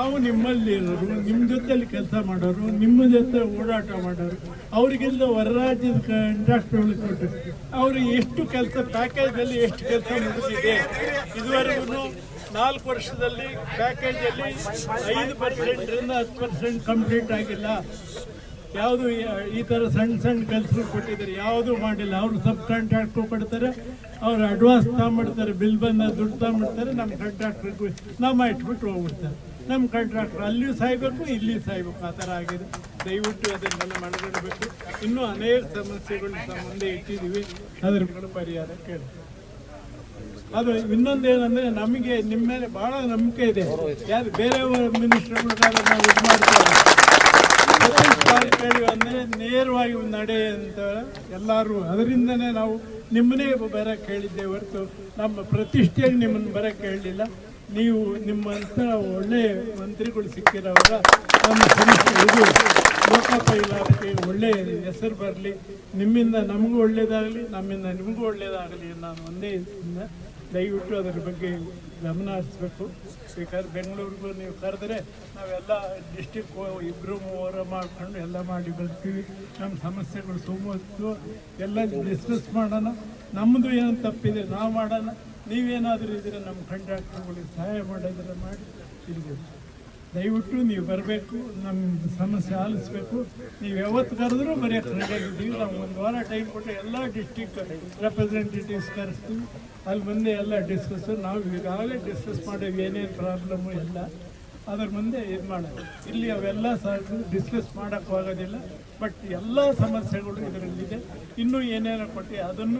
ನಾವು ನಿಮ್ಮಲ್ಲಿ ಇರೋರು, ನಿಮ್ಮ ಜೊತೆಯಲ್ಲಿ ಕೆಲಸ ಮಾಡೋರು, ನಿಮ್ಮ ಜೊತೆ ಓಡಾಟ ಮಾಡೋರು, ಅವರಿಗೆಲ್ಲ ಹೊರ ರಾಜ್ಯದ ಇಂಡಸ್ಟ್ರಿಗಳು ಕೊಟ್ಟು ಅವರು ಎಷ್ಟು ಕೆಲಸ ಪ್ಯಾಕೇಜಲ್ಲಿ ಎಷ್ಟು ಕೆಲಸ ಮುಗಿದಿದೆ. ಇದುವರೆಗೂ ನಾಲ್ಕು ವರ್ಷದಲ್ಲಿ ಪ್ಯಾಕೇಜಲ್ಲಿ ಐದು ಪರ್ಸೆಂಟ್ರಿಂದ ಹತ್ತು ಪರ್ಸೆಂಟ್ ಕಂಪ್ಲೀಟ್ ಆಗಿಲ್ಲ. ಯಾವುದು ಈ ಥರ ಸಣ್ಣ ಸಣ್ಣ ಕೆಲಸಗಳು ಕೊಟ್ಟಿದ್ದಾರೆ, ಯಾವುದೂ ಮಾಡಿಲ್ಲ. ಅವರು ಸಬ್ ಕಾಂಟ್ರಾಕ್ಟ್ರು ಕೊಡ್ತಾರೆ, ಅವ್ರು ಅಡ್ವಾನ್ಸ್ ತಗೊಂಬಿಡ್ತಾರೆ ಬಿಲ್ ಬಂದ ದುಡ್ಡು ತಗೊಂಬಿಡ್ತಾರೆ ನಮ್ಮ ಕಾಂಟ್ರಾಕ್ಟ್ರಿಗೂ ನಮ್ಮ ಇಟ್ಬಿಟ್ಟು ಹೋಗ್ಬಿಡ್ತಾರೆ. ನಮ್ಮ ಕಂಟ್ರಾಕ್ಟರ್ ಅಲ್ಲಿಯೂ ಸಾಯ್ಬೇಕು ಇಲ್ಲಿಯೂ ಸಾಯ್ಬೇಕು, ಆ ಥರ ಆಗಿದೆ. ದಯವಿಟ್ಟು ಅದನ್ನೆಲ್ಲ ಮನಗಡಬೇಕು ಇನ್ನೂ ಅನೇಕ ಸಮಸ್ಯೆಗಳು ಮುಂದೆ ಇಟ್ಟಿದ್ದೀವಿ. ಅದ್ರ ಪರಿಹಾರ ಕೇಳಿ. ಅದು ಇನ್ನೊಂದೇನಂದ್ರೆ ನಮಗೆ ನಿಮ್ಮ ಮೇಲೆ ಬಹಳ ನಂಬಿಕೆ ಇದೆ. ಯಾರು ಬೇರೆ ಮಿನಿಸ್ಟರ್ಗಳು ನಾವು ಇದು ಜಾರಕಿಹೊಳಿ ಅಂದ್ರೆ ನೇರವಾಗಿ ನಡೆ ಅಂತ ಎಲ್ಲರೂ ಅದರಿಂದನೇ ನಾವು ನಿಮ್ಮನ್ನೇ ಬರಕ್ಕೆ ಹೇಳಿದ್ದೆ ಹೊರತು ನಮ್ಮ ಪ್ರತಿಷ್ಠೆಗೆ ನಿಮ್ಮನ್ನು ಬರಕ್ಕೆ ಹೇಳಲಿಲ್ಲ ನೀವು ನಿಮ್ಮಂತ ಒಳ್ಳೆ ಮಂತ್ರಿಗಳು ಸಿಕ್ಕಿರೋವಾಗ ನಮ್ಮ ಸಂಸ್ಥೆ ಇದು ಲೋಕಾಪ ಇಲಾಖೆ ಒಳ್ಳೆ ಹೆಸರು ಬರಲಿ. ನಿಮ್ಮಿಂದ ನಮಗೂ ಒಳ್ಳೇದಾಗಲಿ, ನಮ್ಮಿಂದ ನಿಮಗೂ ಒಳ್ಳೇದಾಗಲಿ ನಾನು ಒಂದೇ ದಯವಿಟ್ಟು ಅದರ ಬಗ್ಗೆ ಗಮನ ಹರಿಸ್ಬೇಕು. ಬೇಕಾದ್ರೆ ಬೆಂಗಳೂರಿಗೂ ನೀವು ಕರೆದ್ರೆ ನಾವೆಲ್ಲ ಡಿಸ್ಟಿಕ್ ಇಬ್ಬರು ಮೂವರ ಮಾಡ್ಕೊಂಡು ಎಲ್ಲ ಮಾಡಿ ಬರ್ತೀವಿ. ನಮ್ಮ ಸಮಸ್ಯೆಗಳು ತುಂಬ ಎಲ್ಲ ಡಿಸ್ಕಸ್ ಮಾಡೋಣ. ನಮ್ಮದು ಏನು ತಪ್ಪಿದೆ, ನಾವು ಮಾಡೋಣ. ನೀವೇನಾದರೂ ಇದ್ರೆ ನಮ್ಮ ಕಾಂಟ್ರಾಕ್ಟರ್ಗಳಿಗೆ ಸಹಾಯ ಮಾಡೋದ್ರೆ ಮಾಡಿ ಇರ್ಬೋದು ದಯವಿಟ್ಟು ನೀವು ಬರಬೇಕು ನಮ್ಮ ಸಮಸ್ಯೆ ಆಲಿಸ್ಬೇಕು. ನೀವು ಯಾವತ್ತು ಕರೆದ್ರೂ ಬರೆಯೋಕ್ಕೆ ರೆಡಿಯಾಗಿದ್ದೀವಿ ನಾವು ಒಂದು ವಾರ ಟೈಮ್ ಕೊಟ್ಟು ಎಲ್ಲ ಡಿಸ್ಟಿಕ್ ರೆಪ್ರೆಸೆಂಟೇಟಿವ್ಸ್ ಕರೆಸ್ತೀವಿ. ಅಲ್ಲಿ ಮುಂದೆ ಎಲ್ಲ ಡಿಸ್ಕಸ್ ನಾವು ಈಗಾಗಲೇ ಡಿಸ್ಕಸ್ ಮಾಡೋ ಏನೇನು ಪ್ರಾಬ್ಲಮ್ಮು ಇಲ್ಲ. ಅದ್ರ ಮುಂದೆ ಇದು ಮಾಡೋದು. ಇಲ್ಲಿ ಅವೆಲ್ಲ ಸಹ ಡಿಸ್ಕಸ್ ಮಾಡೋಕ್ಕಾಗೋದಿಲ್ಲ. ಬಟ್ ಎಲ್ಲ ಸಮಸ್ಯೆಗಳು ಇದರಲ್ಲಿದೆ. ಇನ್ನೂ ಏನೇನೋ ಕೊಟ್ಟು ಅದನ್ನು